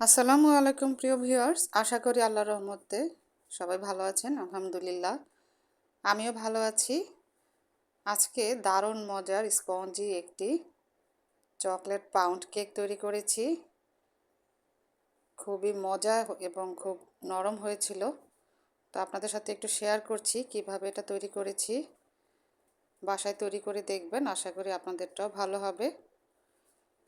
আসসালামু আলাইকুম প্রিয় ভিউয়ার্স, আশা করি আল্লাহ রহমতে সবাই ভালো আছেন, আলহামদুলিল্লাহ। আমিও ভালো আছি। আজকে দারুণ মজার স্পঞ্জি একটি চকলেট পাউন্ড কেক তৈরি করেছি। খুবই মজা এবং খুব নরম হয়েছিল। তো আপনাদের সাথে একটু শেয়ার করছি কীভাবে এটা তৈরি করেছি। বাসায় তৈরি করে দেখবেন, আশা করি আপনাদেরটাও ভালো হবে।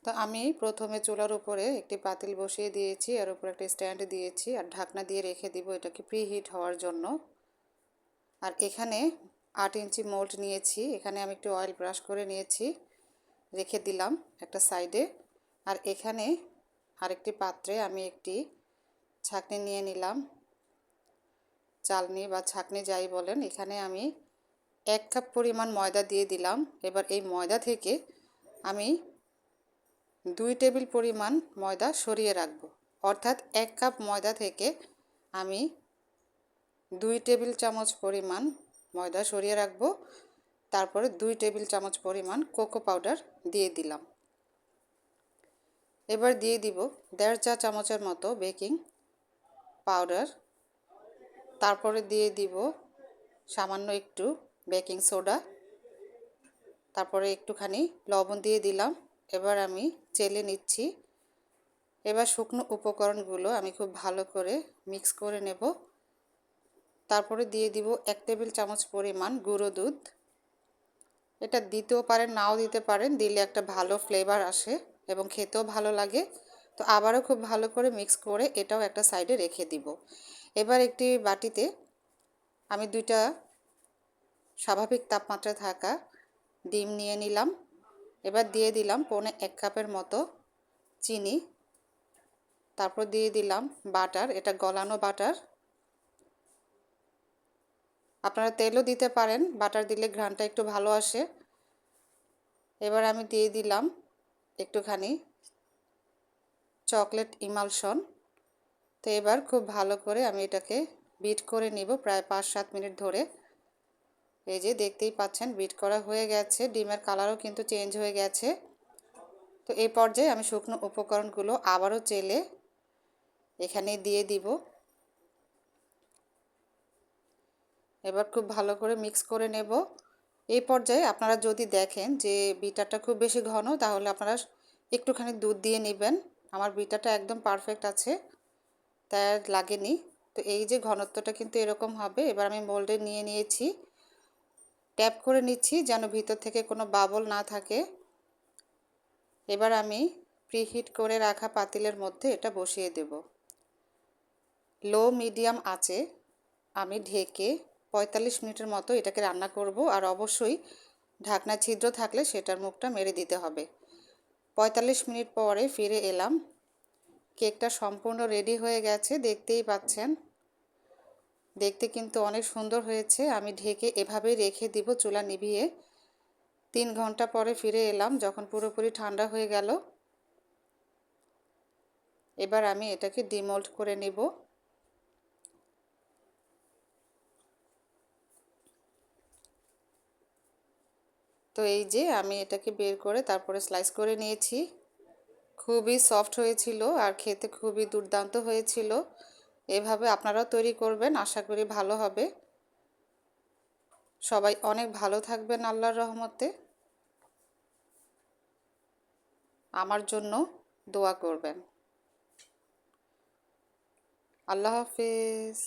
তো আমি প্রথমে চুলার উপরে একটি পাতিল বসিয়ে দিয়েছি, এর উপরে একটা স্ট্যান্ড দিয়েছি আর ঢাকনা দিয়ে রেখে দিব এটাকে প্রি হিট হওয়ার জন্য। আর এখানে আট ইঞ্চি মোল্ড নিয়েছি, এখানে আমি একটু অয়েল ব্রাশ করে নিয়েছি, রেখে দিলাম একটা সাইডে। আর এখানে আরেকটি পাত্রে আমি একটি ছাকনি নিয়ে নিলাম, চালনি বা ছাকনি যাই বলেন। এখানে আমি এক কাপ পরিমাণ ময়দা দিয়ে দিলাম। এবার এই ময়দা থেকে আমি দুই টেবিল পরিমাণ ময়দা সরিয়ে রাখব। অর্থাৎ এক কাপ ময়দা থেকে আমি দুই টেবিল চামচ পরিমাণ ময়দা সরিয়ে রাখব। তারপরে দুই টেবিল চামচ পরিমাণ কোকো পাউডার দিয়ে দিলাম। এবার দিয়ে দিব দেড় চা চামচের মতো বেকিং পাউডার। তারপরে দিয়ে দিব সামান্য একটু বেকিং সোডা। তারপরে একটুখানি লবণ দিয়ে দিলাম। এবার আমি চেলে নিচ্ছি। এবার শুকনো উপকরণগুলো আমি খুব ভালো করে মিক্স করে নেব। তারপরে দিয়ে দিব এক টেবিল চামচ পরিমাণ গুঁড়ো দুধ। এটা দিতেও পারেন, নাও দিতে পারেন, দিলে একটা ভালো ফ্লেভার আসে এবং খেতেও ভালো লাগে। তো আবারও খুব ভালো করে মিক্স করে এটাও একটা সাইডে রেখে দিব। এবার একটি বাটিতে আমি দুইটা স্বাভাবিক তাপমাত্রা থাকা ডিম নিয়ে নিলাম। এবার দিয়ে দিলাম পৌনে এক কাপের মতো চিনি। তারপর দিয়ে দিলাম বাটার, এটা গলানো বাটার। আপনারা তেলও দিতে পারেন, বাটার দিলে ঘ্রানটা একটু ভালো আসে। এবার আমি দিয়ে দিলাম একটুখানি চকলেট ইমালশন। তো এবার খুব ভালো করে আমি এটাকে বিট করে নিব প্রায় পাঁচ সাত মিনিট ধরে। এই যে দেখতেই পাচ্ছেন, বিট করা হয়ে গেছে, ডিমের কালারও কিন্তু চেঞ্জ হয়ে গেছে। তো এই পর্যায়ে আমি শুকনো উপকরণগুলো আবারও চেলে এখানে দিয়ে দিব। এবার খুব ভালো করে মিক্স করে নেব। এই পর্যায়ে আপনারা যদি দেখেন যে বিটারটা খুব বেশি ঘন, তাহলে আপনারা একটুখানি দুধ দিয়ে নেবেন। আমার বিটারটা একদম পারফেক্ট আছে তাই লাগেনি। তো এই যে ঘনত্বটা কিন্তু এরকম হবে, এবার আমি মোল্ডে নিয়ে নিয়েছি। ট্যাপ করে নিচ্ছি যেন ভিতর থেকে কোনো বাবল না থাকে। এবার আমি প্রিহিট করে রাখা পাতিলের মধ্যে এটা বসিয়ে দেব। লো, মিডিয়াম আছে আমি ঢেকে পঁয়তাল্লিশ মিনিটের মতো এটাকে রান্না করব আর অবশ্যই ঢাকনা ছিদ্র থাকলে সেটার মুখটা মেরে দিতে হবে। পঁয়তাল্লিশ মিনিট পরে ফিরে এলাম। কেকটা সম্পূর্ণ রেডি হয়ে গেছে, দেখতেই পাচ্ছেন। দেখতে কিন্তু অনেক সুন্দর হয়েছে। আমি ঢেকে এভাবেই রেখে দিব চুলা নিভিয়ে। তিন ঘণ্টা পরে ফিরে এলাম, যখন পুরোপুরি ঠান্ডা হয়ে গেল। এবার আমি এটাকে ডিমোল্ড করে নেব। তো এই যে আমি এটাকে বের করে তারপরে স্লাইস করে নিয়েছি। খুবই সফট হয়েছিল আর খেতে খুবই দুর্দান্ত হয়েছিল। এভাবে আপনারাও তৈরি করবেন। আশা করি ভালো হবে। সবাই অনেক ভালো থাকবেন আল্লাহর রহমতে। আমার জন্য দোয়া করবেন। আল্লাহ হাফিজ।